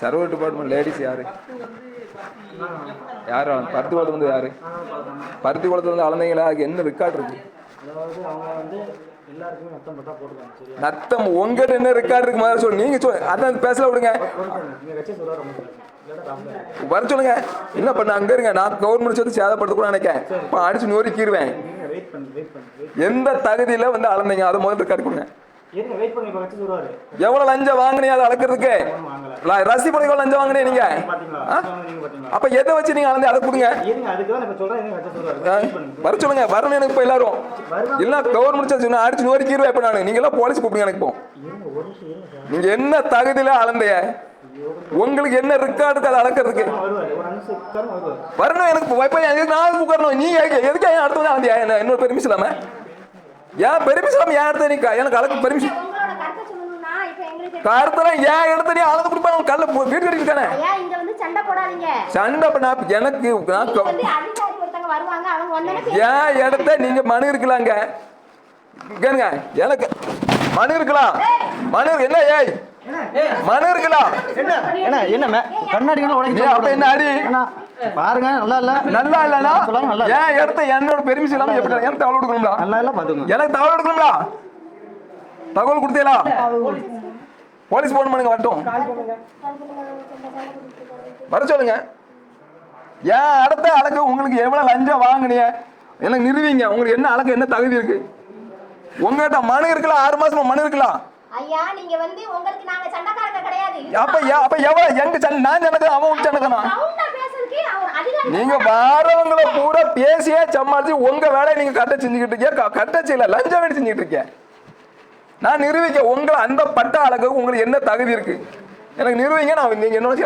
Server department ladies யாரு? யார்? பருத்தி குளத்துல வந்து யாரு? பருத்தி குளத்துல வந்து அளந்தீங்களா அதுக்கு என்ன ரெக்கார்ட் இருக்கு? நத்தம் உங்ககிட்ட என்ன ரெக்கார்ட் இருக்கு மாதிரி சொல்லு. நீங்க சொல்லு அதான் பேசல விடுங்க. வர சொல்லுங்க. என்ன பண்ண? அங்க இருங்க. நான் கவர்மெண்ட் சொல்லி சேதப்படுத்த கூட நினைக்கேன் இப்போ அடிச்சு பண்ணு வெயிட் எந்த தகுதியில வந்து அளந்தீங்க அதை முதல்ல ரெக்கார்ட் கொடுங்க. எவ்வளவு லஞ்சம் வாங்குனீங்க அதை அளக்கிறதுக்கு? ரசி எவ்வளவு லஞ்சம் வாங்குனீங்க நீங்க? அப்ப எதை வச்சு நீங்க அளந்து அதை கொடுங்க. வர சொல்லுங்க. வரணும் எனக்கு இப்போ எல்லாரும். இல்ல கவர்மெண்ட் சொல்லி அடிச்சு நோரிக்கிடுவேன் இப்போ நான். நீங்க எல்லாம் போலீஸ் கூப்பிடுங்க எனக்கு இப்போ. நீங்க என்ன தகுதியில அளந்தைய உங்களுக்கு என்ன ரெக்கார்டு அதை அளக்கிறதுக்கு. வரணும் எனக்கு நான் உட்காரணும் நீ எதுக்கு அடுத்தவங்க அளந்தியா? என்ன என்னோட பெருமிஷன் இல்லாம? ஏன் பெருமிஷன் ஏன் இடத்த நீ எனக்கு அளக்க பெருமிஷன் கருத்தெல்லாம் ஏன் இடத்த நீ அளந்து கொடுப்பா? கல்ல வீட்டு கட்டிட்டு தானே? ஐயா இங்க வந்து சண்டை போடாதீங்க. சண்டை பண்ண எனக்கு ஏன் இடத்த நீங்க மனு இருக்கலாங்க? கேளுங்க. எனக்கு மனு இருக்கலாம் மனு இருக்கு. என்ன ஏய்? மனு இருக்கலாம் என்ன? என்ன? கண்ணாடி என்ன அடி? பாருங்க நல்லா இல்ல. நல்லா இல்லனா சொல்லுங்க, நல்லா இல்ல. ஏன் இடத்த என்னோட பெருமிஷன் இல்லாம எப்படி எனக்கு தகவல் கொடுக்கணும்டா? நல்லா இல்ல பாத்துங்க எனக்கு தகவல் கொடுக்கணும்டா. தகவல் கொடுத்தீங்களா? போலீஸ் போன் பண்ணுங்க வரட்டும். வர சொல்லுங்க. ஏன் அடுத்த அளக்கு உங்களுக்கு எவ்வளவு லஞ்சம் வாங்குனீங்க எனக்கு நிறுவீங்க. உங்களுக்கு என்ன அளக்கு என்ன தகுதி இருக்கு? உங்ககிட்ட மனு இருக்கலாம் ஆறு மாசமா மனு இருக்கலாம் ஐயா நீங்க வந்து உங்களுக்கு நாங்க சண்டைக்காரங்க கிடையாது. அப்ப எவ்வளவு? எங்க சண்டை? நான் சண்டை அவன் சண்டைக்கணும் சவுண்டா பேசுறதுக்கு அவர் அதிகாரி நீங்க வாரவங்களை பூரா பேசியே சமாளிச்சு உங்க வேலையை நீங்க கரெக்டா செஞ்சுக்கிட்டு இருக்கீங்க. க- கரெக்டா செய்யல. லஞ்சம் வேண்டி செஞ்சுக்கிட்டு இருக்கேன் நான் நிரூபிக்க உங்களை அந்த பட்ட அளவுக்கு உங்களுக்கு என்ன தகுதி இருக்கு? எனக்கு நிரூபிங்க நான் நீங்க என்னோட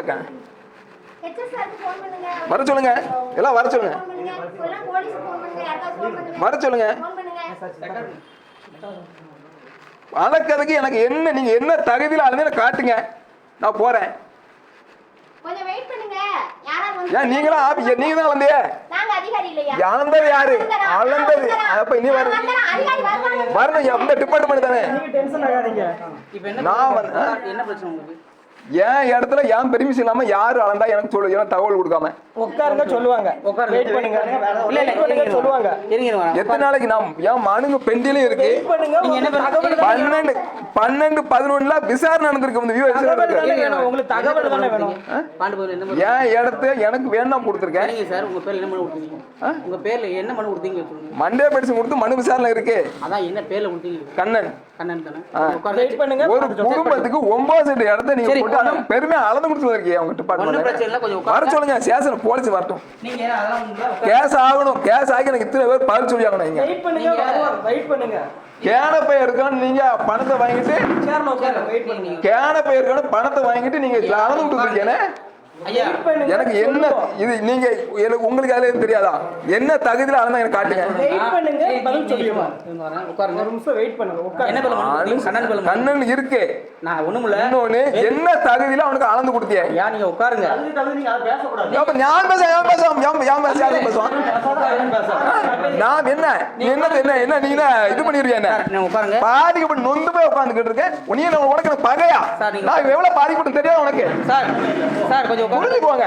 பண்ணுங்க. வர சொல்லுங்க. எல்லாம் வர சொல்லுங்க. வர சொல்லுங்க. அளக்கிறதுக்கு எனக்கு என்ன நீங்க என்ன தகுதியில் எனக்கு காட்டுங்க. நான் போறேன். கொஞ்சம் வெயிட் பண்ணுங்க. யாராவது வந்து ஏன் நீங்களா ஆபி நீங்க தான் வந்தே? நாங்க அதிகாரி இல்லையா? அளந்தது யாரு? அளந்தது அப்ப இனி வர வரணும் எந்த டிபார்ட்மெண்ட் தானே? நீங்க டென்ஷன் ஆகாதீங்க. இப்போ என்ன நான்? என்ன பிரச்சனை உங்களுக்கு? என் இடத்துல ஏன் பெருமிஷன் இல்லாம யாரு அளந்தா எனக்கு சொல்லு ஏன் தகவல் கொடுக்காம? உட்காருங்க சொல்லுவாங்க. வெயிட் பண்ணுங்க. இல்ல இல்ல சொல்லுவாங்க. எத்தனை நாளைக்கு நான் என் மனுங்க பெண்டிலும் இருக்கு? பன்னெண்டு பன்னெண்டு பதினொன்னுல விசாரணை நடந்திருக்கு இந்த வியூ உங்களுக்கு தகவல் தானே வேணும். என் இடத்த எனக்கு வேணாம் கொடுத்துருக்கேன்? சார். உங்க பேர்ல என்ன மனு கொடுத்தீங்க? உங்க பேர்ல என்ன மனு கொடுத்தீங்க சொல்லுங்க. மண்டே பெடிஷன் கொடுத்து மனு விசாரணை இருக்கு. அதான் என்ன பேர்ல கொடுத்தீங்க கண்ணன். ஒரு குடும்பத்துக்கு ஒன்பது சென்ட் இடத்த நீங்க போட்டு அதான் பெருமையா அளந்து கொடுத்து இருக்கீங்க அவங்க டிபார்ட்மெண்ட் கொஞ்சம் வர சொல்லுங்க சேஷன் போலீஸ் வரட்டும். நீங்க கேஸ் ஆகணும் கேஸ் ஆகி எனக்கு இத்தனை பேர் பதில் சொல்லி ஆகணும் இங்க வெயிட் பண்ணுங்க வருவாங்க வெயிட் பண்ணுங்க. கேன பை இருக்கணும் நீங்க பணத்தை வாங்கிட்டு கேன இருக்கணும் பணத்தை வாங்கிட்டு நீங்க அளந்து கொடுத்துருக்கீங்க ஐயா எனக்கு என்ன இது நீங்க எனக்கு உங்களுக்கு அதுல தெரியாதா? என்ன தகுதியில அளந்தா எனக்கு காட்டுங்க? கண்ணன் இருக்கு. நான் ஒண்ணும் இல்ல. இன்னொன்னு என்ன தகுதியில அவனுக்கு அளந்து கொடுத்திய நீங்க உட்காருங்க. அதுக்கு தகுதி நீங்க அதை பேசக்கூடாது. அப்ப ஞான் பேச பேசாம யாரும் பேசுவான் நான் என்ன? நீ என்ன என்ன என்ன நீ என்ன இது பண்ணிருவியா என்ன? உட்காருங்க. பாதிக்கப்பட்டு நொந்து போய் உட்காந்துக்கிட்டு இருக்கேன். என்ன உனக்கு பகையா? நான் எவ்வளவு பாதிக்கப்பட்டு தெரியாது உனக்கு? சார் சார் கொஞ்சம் உட்காருங்க புரிஞ்சுக்கோங்க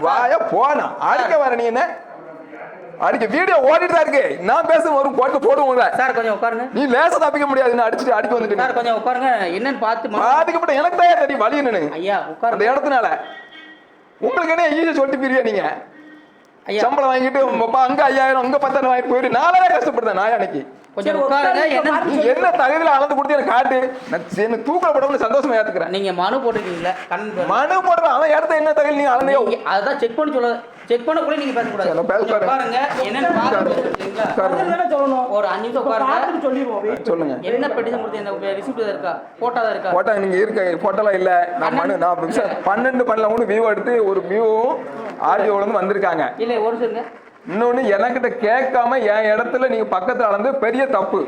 வாய போனா. அடிக்க வர நீ என்ன? அடிக்க. வீடியோ ஓடிட்டு தான் இருக்கு. நான் பேச ஒரு போட்டு போடுவோம்ல. சார் கொஞ்சம் உட்காருங்க. நீ லேச தப்பிக்க முடியாது. நான் அடிச்சுட்டு அடிக்க வந்துட்டு சார் கொஞ்சம் உட்காருங்க. என்னன்னு பார்த்து மனு- பாதிக்கப்பட்ட எனக்கு தான் தெரியும் வழி என்னன்னு. ஐயா அந்த உட்காருங்க இடத்துனால. உங்களுக்கு என்ன ஈஸியா சொல்லிட்டு போயிருவியா நீங்க? சம்பளம் வாங்கிட்டு அங்க ஐயாயிரம் அங்க பத்தாயிரம் வாங்கிட்டு போயிரு நானே கஷ்டப்படுறேன் நான் அன்னைக்கு. கொஞ்சம் உட்காருங்க. என்ன நீ என்ன தகுதியில அளந்து கொடுத்து எனக்கு காட்டு? எனக்கு தூக்கல போடணும்னு சந்தோஷமா ஏத்துக்கிறேன். நீங்க மனு போட்டுருக்கீங்களா. மனு போடுற அவன் இடத்த என்ன தகுதி நீங்க அதான் செக் பண்ணி சொல்ல செக் பண்ண கூட நீங்க பேசக்கூடாது. என்னன்னு சொல்லணும். ஒரு அஞ்சு நிமிஷம் சொல்லிடுவோம். சொல்லுங்க. என்ன பெட்டிஷன் கொடுத்து என்ன ரிசிப்ட் இருக்கா? போட்டோ தான் இருக்கா? போட்டோ நீங்க இருக்க போட்டோலாம் இல்ல. நான் மனு நான் பன்னெண்டு பண்ணல ஒன்று வியூ எடுத்து ஒரு வியூவும் ஆடியோல இருந்து வந்திருக்காங்க. இல்ல ஒரு சொல்லுங்க இன்னொன்னு எனக்கிட்ட கேட்காம என் இடத்துல நீங்க பக்கத்துல அளந்து பெரிய தப்பு.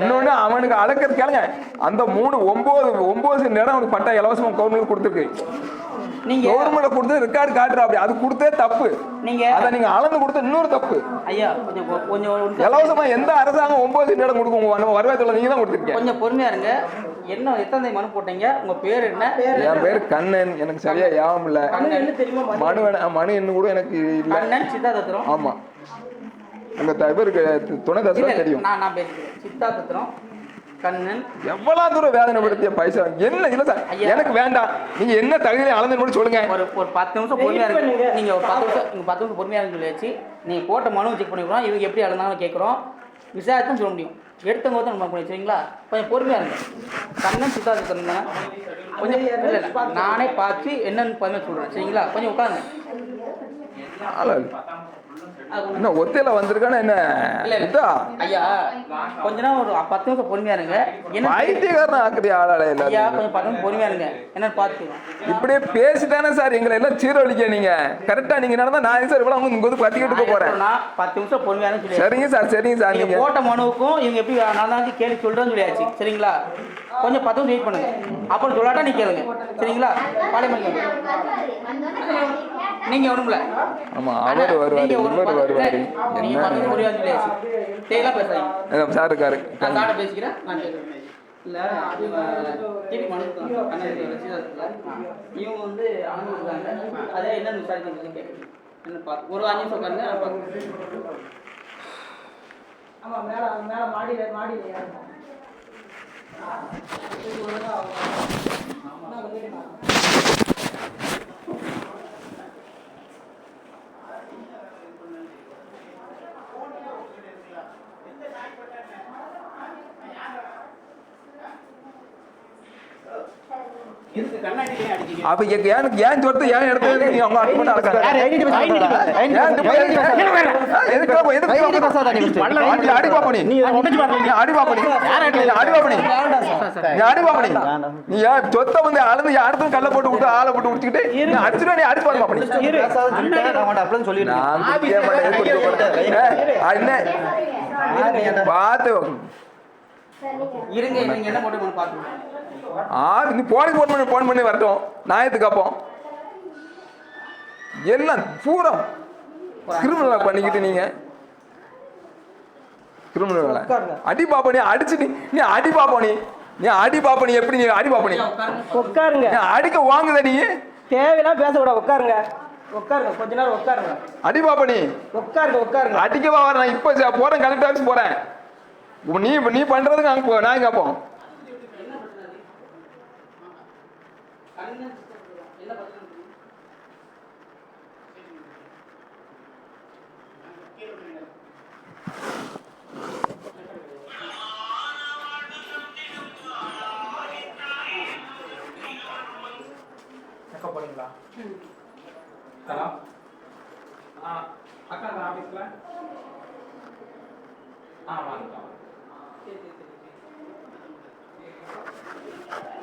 இன்னொன்னு அவனுக்கு அளக்கிறது கேளுங்க. அந்த மூணு ஒன்பது ஒன்பது சென்ட் இடம் அவனுக்கு பட்டா இலவசமா கவர்மெண்ட் கொடுத்துருக்கு. நீங்க கவர்மெண்ட் கொடுத்து ரெக்கார்டு காட்டுற அப்படி. அது கொடுத்தே தப்பு. நீங்க அதை நீங்க அளந்து கொடுத்த இன்னொரு தப்பு. ஐயா கொஞ்சம் இலவசமா எந்த அரசாங்கம் ஒன்பது சென்ட் இடம் கொடுக்கும்? உங்க வருவாய்த்துறை நீங்க தான் கொடுத்துருக்கீங்க. கொஞ்சம் பொறுமையா இருங்க. என்ன எத்தனை தேதி மனு போட்டீங்க? உங்க பேர் என்ன? என் பேர் கண்ணன். எனக்கு சரியா ஞாபகம் இல்ல. கண்ணன். என்ன தெரியுமா மனு? வேணா- மனு என்ன கூட எனக்கு இல்ல. கண்ணன் சித்தாதத்திரம் ஆமா. உங்க இவருக்கு துணை தசரா தெரியும். நான் நான் பேசிக்கிறேன். சித்தாதத்திரம் கண்ணன். எவ்வளவு தூரம் வேதனைப்படுத்திய பைசா? என்ன இல்ல சார். எனக்கு வேண்டாம். நீங்க என்ன தகுதியில அளந்து கூட சொல்லுங்க. ஒரு ஒரு பத்து நிமிஷம் பொறுமையா. இருக்கு நீங்க ஒரு பத்து நிமிஷம் நீங்க பத்து நிமிஷம் பொறுமையா இருந்து சொல்லியாச்சு. நீங்க போட்ட மனு செக் பண்ணிக்கிறோம். இவங்க எப்படி அழுந்தாலும் கேட்குறோம் விசாரிச்சும் சொல்ல முடியும். எடுத்தவங்க தான் நம்ம பண்ணி சரிங்களா? கொஞ்சம் பொறுமையாக இருங்க. கண்ணன் சுத்தாது தானே கொஞ்சம் இல்லை நானே பார்த்து என்னென்னு பதிவு சொல்கிறேன் சரிங்களா? கொஞ்சம் உட்காருங்க. என்ன ஒத்தையில வந்திருக்கானே என்ன? இல்ல, இல்ல. ஐயா கொஞ்ச நேரம் ஒரு பத்து நிமிஷம் பொறுமையா இருங்க. என்ன பைத்தியக்காரன் ஆக்குறிய ஆளாள ஐயா எல்லாரும் கொஞ்சம் பத்து நிமிஷம் பொறுமையா இருங்க. என்னன்னு பார்த்துக்கலாம் இப்படியே பேசிட்டானே சார் எங்களை எல்லாம் சீரழிக்க நீங்க. கரெக்டா நீங்க நடந்தா நான் சார் இவ்வளவு உங்க வந்து கத்திக்கிட்டு இருக்க போறேன்? நான் பத்து நிமிஷம் பொறுமையா சரிங்க சார் சரிங்க சார் நீங்க போட்ட மனுவுக்கும் இவங்க எப்படி நடந்தாலும் கேள்வி சொல்றேன்னு சொல்லியாச்சு. சரிங்களா? கொஞ்சம் பத்து நிமிஷம் வெயிட் பண்ணுங்க. அப்புறம் சொல்லாட்டா நீ கேளுங்க. சரிங்களா? பாளையம் நீங்க ஒண்ணுமில்ல. ஆமா அவர் வருவாரு நீங்க ஒரு இவர் வருவாரு. நீங்க பத்து நிமிஷம் புரியாது சொல்லியாச்சு தேவையெல்லாம் பேசாதீங்க. என்ன சார் இருக்காரு. நான் சார்ட்ட பேசிக்கிறேன். நான் இல்ல இவங்க டிவி மனு கண்ணன் ரசிகர்கள் இவங்க வந்து அனுமதிக்கிறாங்க அதே என்னன்னு விசாரிக்கிறது கேட்குறேன். என்ன பார்த்து ஒரு அஞ்சு நிமிஷம் உட்காருங்க நான் பார்க்குறேன் ஆமா மேல மேல மாடியில மாடியில ஏறணும். இதுக்கு கண்ணாடி ஏன் அடிச்சீங்க அப்ப எனக்கு ஏன் ஏன் சொத்து ஏன் எடுத்து நீங்க அவங்க அட்டு பண்ணி அளக்காங்க யார் ஐடி பேச மாட்டாரா? ஐடி ஏன் பேச- இப்ப எதுக்கு- எதுக்கு பாப்பா, எதுக்கு ஐடி பாப்பா? பேசாத நீ first. நீ அடி பாப்பா நீ. அடி பாப்பா நீ. நீ அடி பாப்பா நீ. நீ அடி பாப்பா நீ. நீ ஏன் சொத்தை வந்து அளந்து அடுத்தும் கல்ல போட்டு விட்டு ஆளை போட்டு உடிச்சுக்கிட்டு நீ அடிச்சுட்டு நீ என்ன? பார்த்து இருங்க நீங்க என்ன போட்டு மனு பார்த்துக்கலாம் ஆ நீ போனுக்கு ஃபோன் பண்ணி ஃபோன் பண்ணி வரட்டும். நாயத்துக்கு காப்போம். எல்லாம் பூரா கிரிமினல் பண்ணிக்கிட்டு நீங்க. கிரிமினல் அடி பாப்பா நீ அடிச்சு நீ நீ அடி பாப்பா நீ. நீ அடி பாப்பா நீ எப்படி நீ அடி பாப்பா நீ? உட்காருங்க. நீ அடிக்க வாங்குத நீ. தேவையெல்லாம் பேசக்கூடாது. உட்காருங்க. உட்காருங்க. கொஞ்ச நேரம் உட்காருங்க. அடி பாப்பா நீ. உட்காருங்க உட்காருங்க. அடிக்கவா வர நான் இப்போ போறேன் கலெக்டர் ஆஃபீஸ் போறேன். நீ நீ பண்றதுக்கு அங்கே நான் எங்கே போகணும்? அக்கா ஆஃபீஸில் ஆ வாங்க. 네, 네, 네. 네.